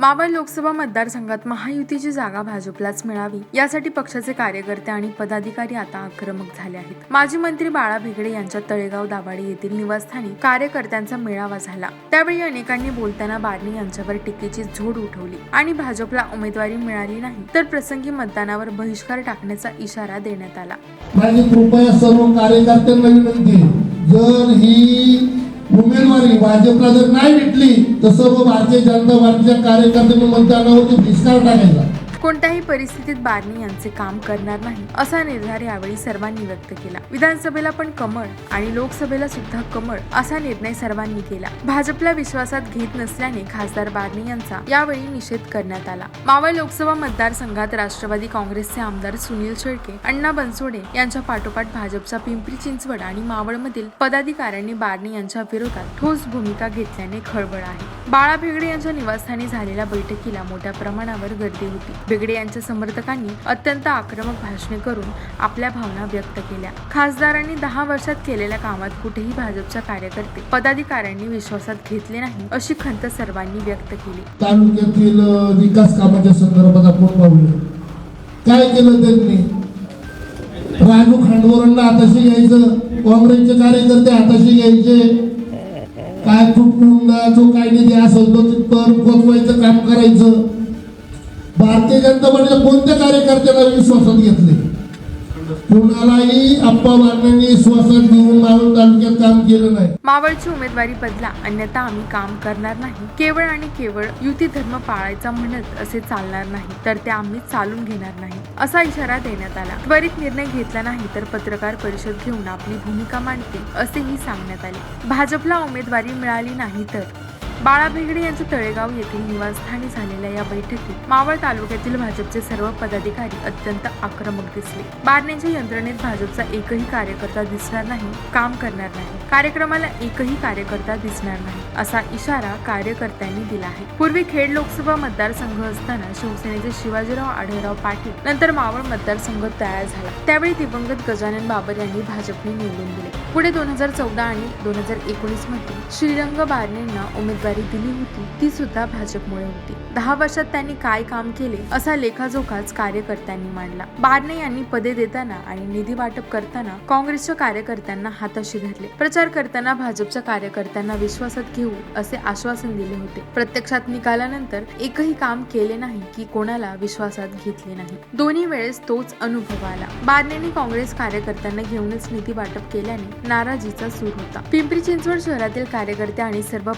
मावळ लोकसभा मतदारसंघात महायुतीची जागा भाजपलाच मिळावी यासाठी पक्षाचे कार्यकर्ते आणि पदाधिकारी आता आक्रमक झाले आहेत. माजी मंत्री बाळा भेगडे यांच्या तळेगाव दाभाडे येथील निवासस्थानी कार्यकर्त्यांचा मेळावा झाला. त्यावेळी अनेकांनी बोलताना बारणे यांच्यावर टीकेची झोड उठवली आणि भाजपला उमेदवारी मिळाली नाही तर प्रसंगी मतदानावर बहिष्कार टाकण्याचा इशारा देण्यात आला. माझी कृपया सर्व कार्यकर्त्यांना विनंती जर ही उमेदवारी भाजपला जर नाही भेटली तर सर्व भारतीय जनता पार्टीच्या कार्यकर्त्यांनी मतदानावरती बहिष्कार टाकायचा. कोणत्याही परिस्थितीत बारणी यांचे काम करणार नाही असा निर्धार यावेळी सर्वांनी व्यक्त केला. विधानसभेला पण कमळ आणि लोकसभेला सुद्धा कमळ असा निर्णय सर्वांनी केला. भाजपला विश्वासात घेत नसल्याने खासदार बारणे यांचा यावेळी निषेध करण्यात आला. मावळ लोकसभा मतदारसंघात राष्ट्रवादी काँग्रेसचे आमदार सुनील शेळके अण्णा बनसोडे यांच्या पाठोपाठ भाजपच्या पिंपरी चिंचवड आणि मावळमधील पदाधिकाऱ्यांनी बारणे यांच्या विरोधात ठोस भूमिका घेतल्याने खळबळ आहे. बाळा भेगडे यांच्या निवासस्थानी झालेल्या बैठकीला मोठ्या प्रमाणावर गर्दी होती. भेगडे यांच्या समर्थकांनी अत्यंत आक्रमक भाषणे करून आपल्या भावना व्यक्त केल्या. खासदारांनी दहा वर्षात केलेल्या कामात कुठेही भाजपच्या कार्यकर्ते पदाधिकाऱ्यांनी विश्वासात घेतले नाही अशी खंत सर्वांनी व्यक्त केली. तालुक्यातील विकास कामाच्या संदर्भात आपण पाहूया. काय केलं त्यांनी? रानू खांडवरांना हाताशी घ्यायचं काँग्रेसचे कार्यकर्ते हाताशी घ्यायचे काय कुटुंबा जो काय निधी असेल तो तिथपर्यंत पोचवायचं काम करायचं. भारतीय जनता पार्टीच्या कोणत्या कार्यकर्त्याला विश्वासात घेतले कुणालाही घेऊन मावळ तालुक्यात काम केलं नाही. मावळची उमेदवारी बदला अन्यथा आम्ही काम करणार नाही. केवळ आणि केवळ युती धर्म पाळायचा म्हणत असे चालणार नाही तर ते आम्ही चालून घेणार नाही असा इशारा देण्यात आला. त्वरित निर्णय घेतला नाही तर पत्रकार परिषद घेऊन आपली भूमिका मांडते असेही सांगण्यात आले. भाजपला उमेदवारी मिळाली नाही तर बाळा भेगडे यांच्या तळेगाव येथील निवासस्थानी झालेल्या या बैठकीत मावळ तालुक्यातील भाजपचे सर्व पदाधिकारी अत्यंत आक्रमक दिसले. बारणेच्या यंत्रणेत भाजपचा एकही कार्यकर्ता दिसणार नाही काम करणार नाही. कार्यक्रमाला एकही कार्यकर्ता दिसणार नाही असा इशारा कार्यकर्त्यांनी दिला आहे. पूर्वी खेड लोकसभा मतदारसंघ असताना शिवसेनेचे शिवाजीराव आढळराव पाटील नंतर मावळ मतदारसंघ तयार झाला. त्यावेळी दिवंगत गजानन बाबर यांनी भाजपने निवडून दिले. पुढे दोन हजार चौदा आणि दोन हजार एकोणीसमध्ये श्रीरंग बारणेंना उमेदवार दिली होती ती सुद्धा भाजपमुळे होती. दहा वर्षात त्यांनी काय काम केले असा लेखाजोखाच कार्यकर्त्यांनी मांडला. बारणे यांनी पदे देताना आणि निधी वाटप करताना काँग्रेसच्या कार्यकर्त्यांना हाताशी धरले. प्रचार करताना भाजपच्या कार्यकर्त्यांना विश्वासात घेऊ असे आश्वासन दिले होते. प्रत्यक्षात निकालानंतर एकही काम केले नाही की कोणाला विश्वासात घेतले नाही. दोन्ही वेळेस तोच अनुभव आला. बारणेंनी काँग्रेस कार्यकर्त्यांना घेऊनच निधी वाटप केल्याने नाराजीचा सूर होता. पिंपरी चिंचवड शहरातील कार्यकर्ते आणि सर्व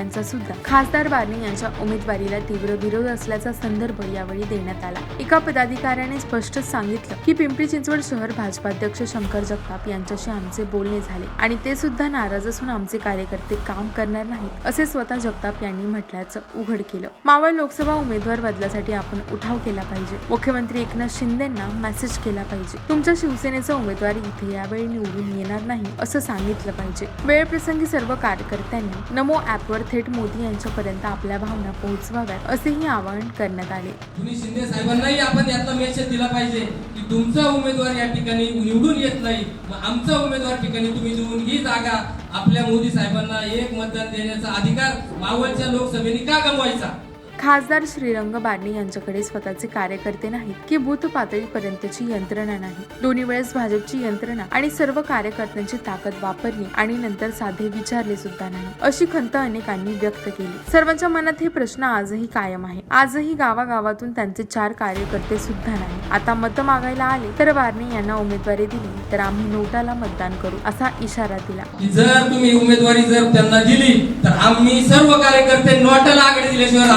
पदाधिकाऱ्यांचा सुद्धा खासदार बारणे यांच्या उमेदवारीला तीव्र विरोध असल्याचा संदर्भ यावेळी देण्यात आला. एका पदाधिकाऱ्याने स्पष्टच सांगितलं की पिंपरी चिंचवड शहर भाजपाध्यक्ष शंकर जगताप यांच्याशी आमचे बोलणे झाले आणि ते सुद्धा नाराज असून आमचे कार्यकर्ते काम करणार नाहीत असे स्वतः जगताप यांनी म्हटल्याचं उघड केलं. मावळ लोकसभा उमेदवार बदलासाठी आपण उठाव केला पाहिजे. मुख्यमंत्री एकनाथ शिंदेना मेसेज केला पाहिजे. तुमच्या शिवसेनेचा उमेदवार इथे यावेळी निवडून येणार नाही असं सांगितलं पाहिजे. वेळप्रसंगी सर्व कार्यकर्त्यांनी नमो ॲपवर थेट मोदी यांच्यापर्यंत आपल्या भावना पोहोचवाव्यात असेही आवाहन करण्यात आले. तुम्ही शिंदे साहेबांनाही आपण यातला मेसेज दिला पाहिजे की तुमचा उमेदवार या ठिकाणी निवडून येत नाही मग आमचा उमेदवार ठिकाणी तुम्ही देऊन ही जागा आपल्या मोदी साहेबांना एक मतदान देण्याचा अधिकार मावळच्या लोकसभेने का गमवायचा? खासदार श्रीरंग बारणे यांच्याकडे स्वतःचे कार्यकर्ते नाहीत की बूथ पातळीपर्यंतची यंत्रणा नाही. दोन्ही वेळेस भाजपची यंत्रणा आणि सर्व कार्यकर्त्यांची ताकद वापरली आणि नंतर साधे विचारले सुद्धा नाही अशी खंत अनेकांनी व्यक्त केली. सर्वांच्या मनात हे प्रश्न आजही कायम आहे. आजही गावागावातून त्यांचे चार कार्यकर्ते सुद्धा नाही. आता मतं मागायला आले तर बारणे यांना उमेदवारी दिली तर आम्ही नोटाला मतदान करू असा इशारा दिला. जर तुम्ही उमेदवारी जर त्यांना दिली तर आम्ही सर्व कार्यकर्ते नोटाला आकडे दिल्याशिवाय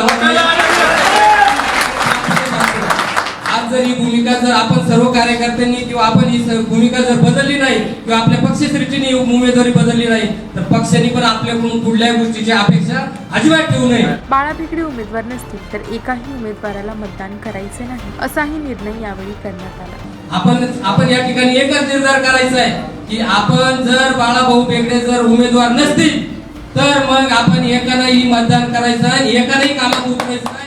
आज जर ही भूमिका जर आपण सर्व कार्यकर्त्यांनी किंवा आपण ही भूमिका जर बदलली नाही किंवा आपल्या पक्षश्रेष्ठीने उमेदवारी बदलली नाही तर पक्षाने पण आपल्याकडून कुठल्याही गोष्टीची अपेक्षा अजिबात ठेवू नये. बाळा भेकडे उमेदवार नसतील तर एकाही उमेदवाराला मतदान करायचे नाही असाही निर्णय यावेळी करण्यात आला. आपण आपण या ठिकाणी एकच निर्धार करायचा आहे की आपण जर बाळाभाऊ बेगडे जर उमेदवार नसतील तर मग आपण एकालाही मतदान करायचं आणि एकालाही कामात उतरायचं.